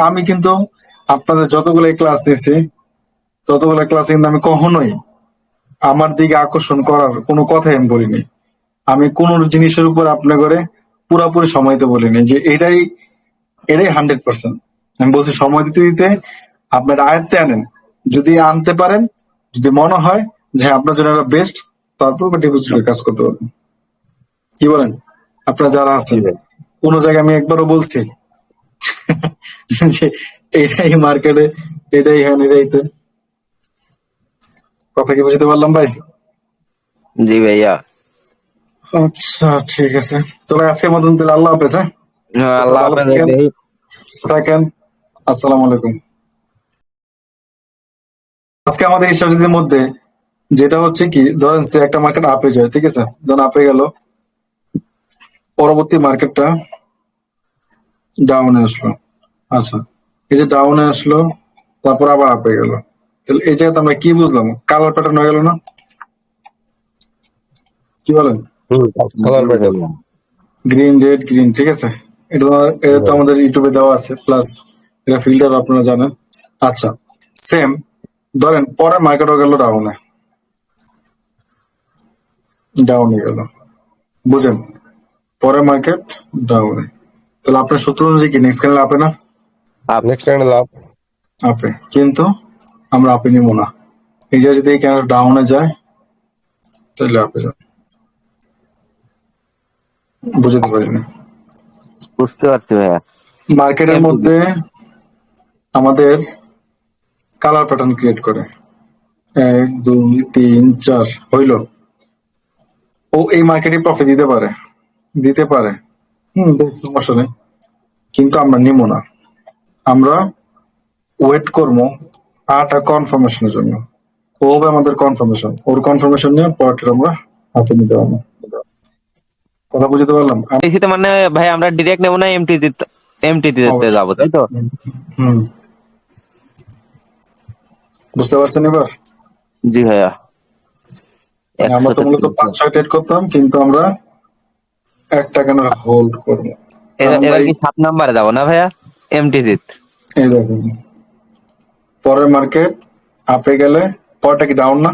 আমি কিন্তু আপনাদের যতগুলো ক্লাস দিছি ততগুলো ক্লাসে কিন্তু আমি কখনোই আমার দিকে আকর্ষণ করার কোনো কথাই আমি বলিনি। আমি কোন জিনিসের উপর আপনার করে পুরাপুরি সময় দিতে বলিনি যে এটাই এটাই হান্ড্রেড পার্সেন্ট আমি বলছি সময় দিতে দিতে আপনার আয়ত্তে আনেন। যদি আনতে পারেন যদি মনে হয় যে আপনার জন্য এটা বেস্ট তারপর ডিপোজিটের কাজ করতে পারবেন। কি বলেন? আপনারা যারা আছেন কোন জায়গায় আমি একবারও বলছি যে এটাই মার্কেটে এটাই হ্যান এটাই তো কথা কি বুঝতে পারলাম ভাই? জি ভাইয়া। আচ্ছা ঠিক আছে। আজকের মতন তাহলে আল্লাহ হাফেজ হ্যাঁ? হ্যাঁ, আল্লাহ হাফেজ থাকেন। আসসালামু আলাইকুম। আজকে আমাদের এই স্ট্র্যাটেজির মধ্যে যেটা হচ্ছে কি ধরেন সে একটা মার্কেট আপে যায় ঠিক আছে? ধরেন আপে গেল। পরবর্তী মার্কেটটা ডাউনে আসলো। আচ্ছা এই যে ডাউনে আসলো তারপর আবার আপে গেল। তাহলে এই জায়গাতে আমরা কি বুঝলাম? কালার প্যাটার্ন হয়ে গেল না? কি বলেন? Colour pattern green red green ঠিক আছে? এটা তো- এটা তো আমাদের ইউটিউবে দেওয়া আছে প্লাস এটা ফিল্টার আপনারা জানেন। আচ্ছা সেম ধরেন পরের মার্কেটও গেল ডাউনে ডাউনে গেল। বুঝেন? পরের মার্কেট ডাউনে তাহলে আপনার সূত্র অনুযায়ী কি? নেক্সট ক্যানেল আপে না? Next candle up. আপে। কিন্তু আমরা আপে নিব না। এই যে যদি এই ক্যানেল ডাউনে যায় তাহলে আপে যাবে। বুঝতে পারিনি। বুঝতে পারছি ভাইয়া। মার্কেটের মধ্যে আমাদের কালার প্যাটার্ন ক্রিয়েট করে। এক দুই তিন চার হইল। ও এই মার্কেটে প্রফিট দিতে পারে। দিতে পারে। হম দেখ, সমস্যা নেই। কিন্তু আমরা নিব না। আমরা ওয়েট করব আটা কনফার্মেশনের জন্য। ও হবে আমাদের কনফার্মেশন ওর কনফার্মেশন নিয়ে পরেরটা আমরা হাতে নিতে পারব। কথা বুঝতে পারলাম? এসিতে মানে ভাই আমরা ডিরেক্ট নেব না এমটি এমটি দিতে অবশ্যই। যাব তাই তো? হুম। বুঝতে পারছেন এবার? জি ভাইয়া। মানে আমরা তো মূলত পাঁচ ছয় ট্রেড করতাম কিন্তু আমরা একটা কেন হোল্ড করব? এবার কি সাত নাম্বারে যাব না ভাইয়া? এমটি জিত এই দেখুন। পরের মার্কেট আপে গেলে পরটা কি ডাউন না?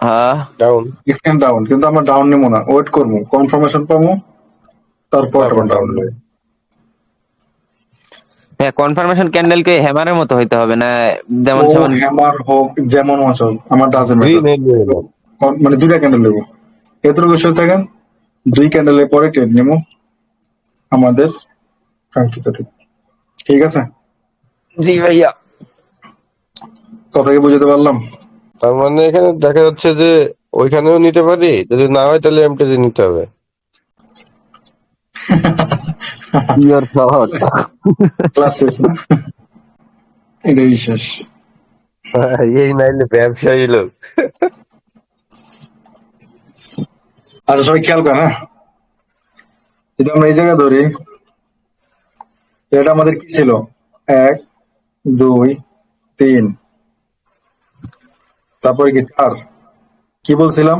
হ্যাঁ। ডাউন স্ক্যান ডাউন কিন্তু আমরা ডাউন নেব না। ওয়েট করব কনফার্মেশন পাবো তারপর ডাউন down হ্যাঁ কনফার্মেশন ক্যান্ডেল কি হ্যামারের মতো হইতে হবে না? যেমন সেমন হ্যামার হোক যেমন অঞ্চল আমার ডাজেন্ট মানে দুইটা ক্যান্ডেল নেব। এতটুকু বিষয় থাকেন? দুই ক্যান্ডেলের পরে ট্রেড নেব আমাদের কাঙ্ক্ষিত। ঠিক আছে? জি ভাইয়া। কথা কি বুঝতে পারলাম? তার মানে এখানে দেখা যাচ্ছে যে ওইখানেও নিতে পারি যদি না হয় তাহলে এমটিজি নিতে হবে। ইয়োর শহর ক্লাস শেষ না? এটাই শেষ। এই নাইলে ব্যবসায়ী লোক। আচ্ছা সবাই খেয়াল করেন হ্যাঁ? যদি আমরা এই জায়গায় ধরি এটা আমাদের কি ছিল? এক দুই তিন। তারপরে কি? চার। কি বলছিলাম?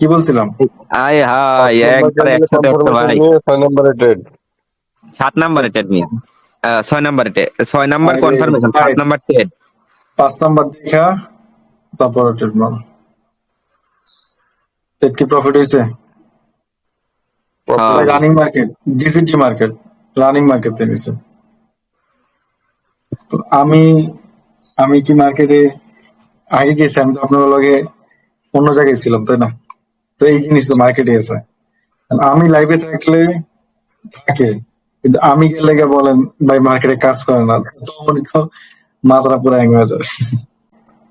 কি বলছিলাম? আয় হাই একবার একসাথে উঠতো ভাই। ছয় নম্বরে ট্রেড সাত নাম্বারে টেড নিয়ে। ছয় নাম্বারে টে- ছয় নাম্বার কনফার্মেশন। সাত নাম্বার টেড পাঁচ নাম্বার দেখা তারপরে ট্রেড মার কি প্রফিট হয়েছে। রানিং মার্কেট ডিসিটি মার্কেট রানিং মার্কেট আমি আমি কি মার্কেটে আগে গেছি আমি তো আপনার লগে অন্য জায়গায় ছিলাম তাই না? তো এই জিনিস তো মার্কেটে আছে। আমি লাইভে থাকলে থাকে কিন্তু আমি গেলে বলেন ভাই মার্কেটে কাজ করে না। তখন তো মাথাটা পুরো হ্যাং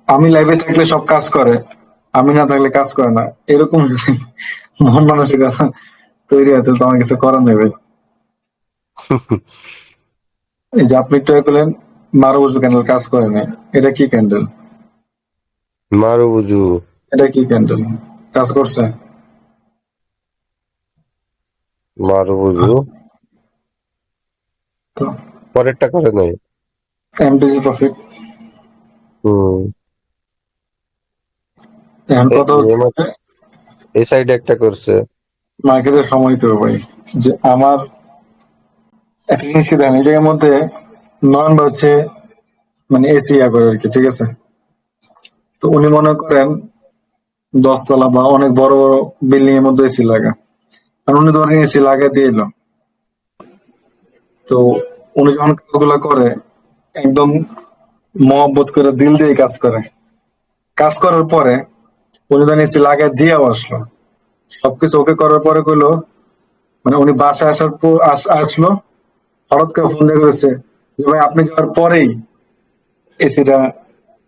আমি লাইভে থাকলে সব কাজ করে। আমি না থাকলে কাজ করে না। এরকম মন মানসিকতা তৈরি হতে তো আমার কিছু করার নেই ভাই। এই যে আপনি একটু আগে বললেন মারো বুঝব ক্যান্ডেল কাজ করে না। এটা কি ক্যান্ডেল মারু বুঝু। এটা কি ক্যান্ডেল কাজ করছে? মারু বুঝু। তো। পরেরটা করে নাই। MTG profit hmm. এখন এই সাইডে একটা করছে। মার্কেটের সময় তো ভাই। যে আমার একটা জিনিস কি দেখেন এই জায়গার মধ্যে নয়ন হচ্ছে মানে এসি করে আর কি ঠিক আছে? তো উনি মনে করেন দশতলা বা অনেক বড় বড় বিল্ডিং এর মধ্যে এসি লাগা। আর উনি ধরেন এসি লাগা দিয়ে এলো। তো উনি যখন কাজগুলো করে একদম মহব্বত করে দিল দিয়ে কাজ করে। কাজ করার পরে ধরেন এসি লাগাই দিয়েও আসলো। সবকিছু ওকে করার পরে কইলো মানে উনি বাসায় আসার পর আসলো হঠাৎ করে ফোন দিয়ে করেছে যে ভাই আপনি যাওয়ার পরেই এসিটা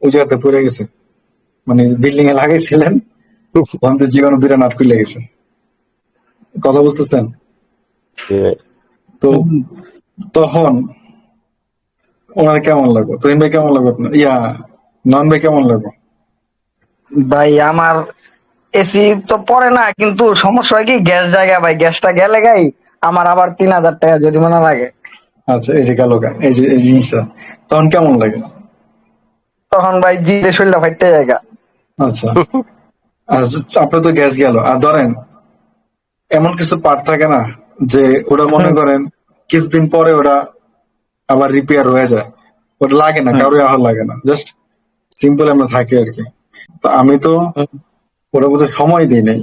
ওই জায়গাতে পড়ে গেছে। মানে বিল্ডিং এ লাগাইছিলেন। দুইটা নাটক লেগেছে কথা বুঝতেছেন? তো তখন ওনার কেমন লাগল? তুহিন ভাই কেমন লাগল আপনার? ইয়া নন ভাই কেমন লাগল? ভাই আমার এসি তো পরে না কিন্তু সমস্যা হয় কি গ্যাস জায়গা ভাই গ্যাসটা গেলে গাই আমার আবার তিন হাজার টাকা জরিমানা লাগে। আচ্ছা এই যে গেল এই যে এই জিনিসটা তখন কেমন লাগে? তখন ভাই জিতে শরীরটা ফাইটতে জায়গা আচ্ছা। আর আপনার তো গ্যাস গেল আর ধরেন এমন কিছু পার্ট থাকে না যে ওটা মনে করেন কিছুদিন পরে ওটা আবার রিপেয়ার হয়ে যায়। ওটা লাগে না কারোর আহার লাগে না জাস্ট সিম্পল আমরা থাকি আর কি। তো আমি তো ওটা মধ্যে সময় দিই নাই।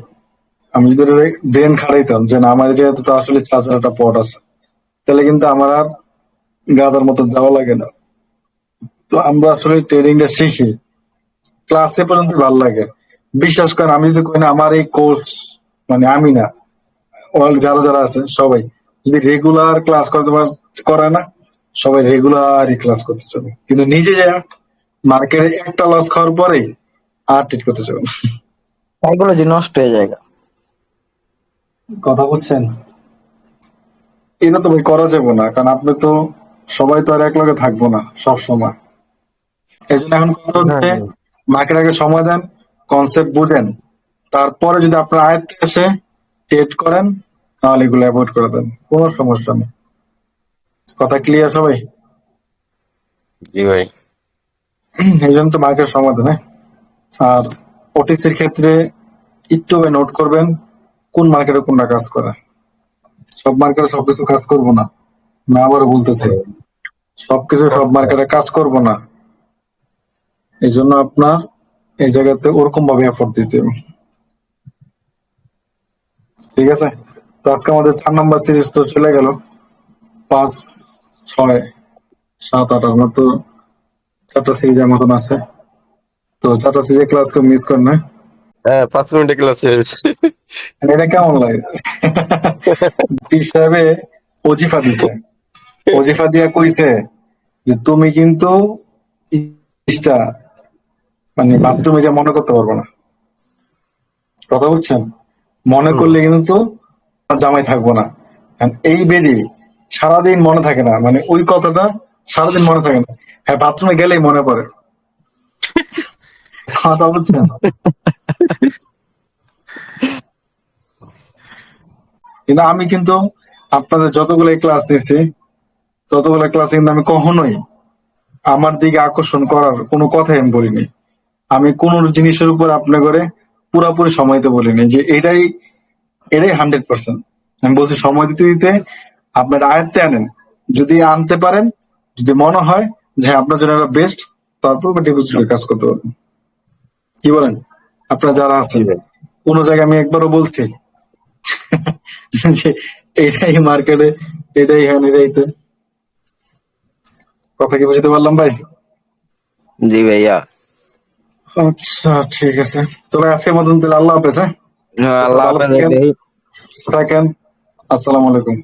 আমি যদি ব্রেন খাড়াইতাম যে না, আমার এই জায়গাতে তো আসলে চার্জার একটা পট আছে, তাহলে কিন্তু আমার আর গাদার মতো যাওয়া লাগে না। তো আমরা আসলে ট্রেডিংটা শিখি। ক্লাসে পর্যন্ত ভালো লাগে। বিশ্বাস করেন, আমি যদি কই না, আমার এই কোর্স মানে আমি না ওয়ার্ল্ড যারা যারা আছে, সবাই যদি রেগুলার ক্লাস করতে করে না, সবাই রেগুলারই ক্লাস করতে চাবে কিন্তু নিজে যা মার্কেটে একটা লস খাওয়ার পরেই আর ট্রিট করতে চাবে না। এগুলো যে নষ্ট হয়ে জায়গা কথা বলছেন? এটা তো ভাই করা যাবে না কারণ আপনি তো সবাই তো আর এক লগে থাকব না সব সময়। এই জন্য এখন কথা হচ্ছে মার্কেট আগে সময় দেন কনসেপ্ট বুঝেন তারপরে যদি আপনার আয়ত্তে এসে টেট করেন তাহলে এগুলো অ্যাভয়েড করে দেন কোনো সমস্যা নেই। কথা ক্লিয়ার সবাই জি ভাই। এই জন্য তো মার্কেট সময় দেন হ্যাঁ? আর ওটিসির ক্ষেত্রে একটু নোট করবেন কোন মার্কেটে কোনটা কাজ করে। সব মার্কেটে সবকিছু কাজ করব না। না আবারও বলতেছি, সবকিছু সব মার্কেটে কাজ করব না। এই জন্য আপনার এই জায়গাতে ওরকম ভাবে এফোর্ট দিতে হবে। ঠিক আছে? তো আজকে আমাদের চার নাম্বার সিরিজ তো চলে গেল। পাঁচ, ছয়, সাত, আট আমার তো চারটা সিরিজের মতন আছে। তো চারটা সিরিজের ক্লাস কেউ মিস করেন না? হ্যাঁ পাঁচ মিনিটে ক্লাস শেষ। এটা কেমন লাগে? পীর সাহেবে ওজিফা দিছে। ওজিফা দিয়া কইছে যে তুমি কিন্তু মানে বাথরুমে যা মনে করতে পারব না। কথা বলছেন? মনে করলে কিন্তু জামাই থাকব না। এই বেডি সারাদিন মনে থাকে না। মানে ওই কথাটা সারাদিন মনে থাকে না। হ্যাঁ বাথরুমে গেলেই মনে পড়ে। কিন্তু আমি কিন্তু আপনাদের যতগুলো ক্লাস নিছি ততগুলো ক্লাসে কিন্তু আমি কখনোই আমার দিকে আকর্ষণ করার কোনো কথাই আমি বলিনি। আমি কোন জিনিসের উপর আপনি করে পুরাপুরি সময় দিতে বলিনি যে এটাই এটাই হান্ড্রেড পার্সেন্ট আমি বলছি সময় দিতে দিতে আপনার আয়ত্তে আনেন। যদি আনতে পারেন, যদি মনে হয় যে আপনার জন্য বেস্ট তারপর ডিপোজিটের কাজ করতে পারবেন। কি বলেন? আপনারা যারা আছেন কোন জায়গায় আমি একবারও বলছি যে এটাই মার্কেটে এটাই হ্যান এটাই তো। কথা কি বুঝতে পারলাম ভাই? জি ভাইয়া। আচ্ছা ঠিক আছে। তবে আজকের মতন তাহলে আল্লাহ হাফেজ হ্যাঁ? হ্যাঁ, আল্লাহ হাফেজ থাকেন। আসসালামু আলাইকুম।